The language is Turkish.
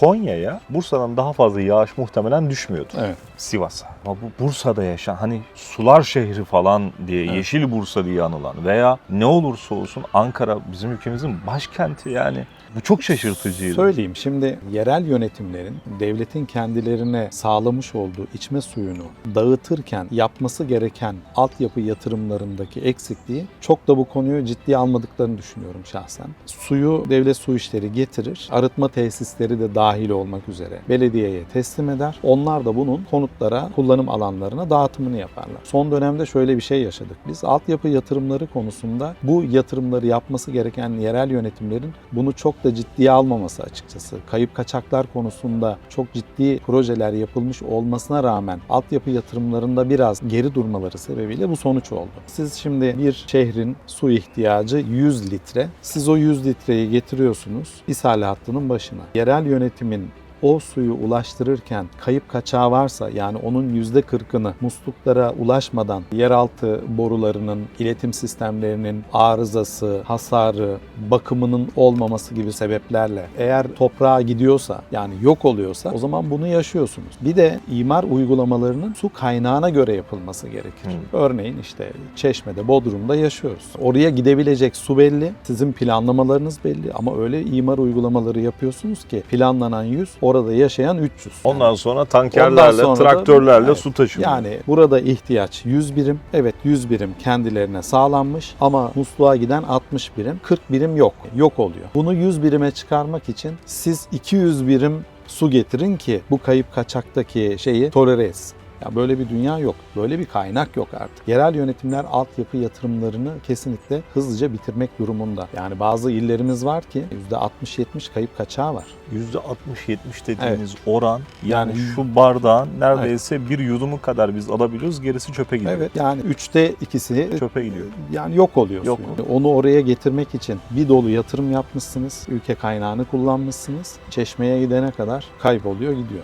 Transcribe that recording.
Konya'ya Bursa'dan daha fazla yağış muhtemelen düşmüyordu. Evet. Sivas'a. Ama bu Bursa'da yaşayan hani sular şehri falan diye Evet. yeşil Bursa diye anılan veya ne olursa olsun Ankara bizim ülkemizin başkenti yani bu çok şaşırtıcıydı. Söyleyeyim şimdi yerel yönetimlerin devletin kendilerine sağlamış olduğu içme suyunu dağıtırken yapması gereken altyapı yatırımlarındaki eksikliği çok da bu konuyu ciddiye almadıklarını düşünüyorum şahsen. Suyu devlet su işleri getirir, arıtma tesisleri de dahil olmak üzere belediyeye teslim eder. Onlar da bunun konutlara, kullanım alanlarına dağıtımını yaparlar. Son dönemde şöyle bir şey yaşadık. Biz altyapı yatırımları konusunda bu yatırımları yapması gereken yerel yönetimlerin bunu çok da ciddiye almaması açıkçası. Kayıp kaçaklar konusunda çok ciddi projeler yapılmış olmasına rağmen altyapı yatırımlarında biraz geri durmaları sebebiyle bu sonuç oldu. Siz şimdi bir şehrin su ihtiyacı 100 litre. Siz o 100 litreyi getiriyorsunuz ishal hattının başına. Yerel yönetimin o suyu ulaştırırken kayıp kaçağı varsa yani onun %40'ını musluklara ulaşmadan yeraltı borularının, iletim sistemlerinin arızası, hasarı, bakımının olmaması gibi sebeplerle eğer toprağa gidiyorsa yani yok oluyorsa o zaman bunu yaşıyorsunuz. Bir de imar uygulamalarının su kaynağına göre yapılması gerekir. Örneğin işte Çeşme'de, Bodrum'da yaşıyoruz. Oraya gidebilecek su belli, sizin planlamalarınız belli ama öyle imar uygulamaları yapıyorsunuz ki planlanan 100, orada yaşayan 300. Ondan sonra Ondan tankerlerle, sonra da- traktörlerle Evet. su taşınıyor. Yani burada ihtiyaç 100 birim. Evet 100 birim kendilerine sağlanmış ama musluğa giden 60 birim. 40 birim yok. Yok oluyor. Bunu 100 birime çıkarmak için siz 200 birim su getirin ki bu kayıp kaçaktaki şeyi tolere etsin. Ya böyle bir dünya yok. Böyle bir kaynak yok artık. Yerel yönetimler altyapı yatırımlarını kesinlikle hızlıca bitirmek durumunda. Yani bazı illerimiz var ki %60-70 kayıp kaçağı var. %60-70 dediğimiz oran yani, Yani- şu bardağın neredeyse bir yudumu kadar biz alabiliyoruz gerisi çöpe gidiyor. Evet yani üçte ikisi Çöpe gidiyor. yani yok oluyor. Yok. Onu oraya getirmek için bir dolu yatırım yapmışsınız. Ülke kaynağını kullanmışsınız. Çeşmeye gidene kadar kayboluyor gidiyor.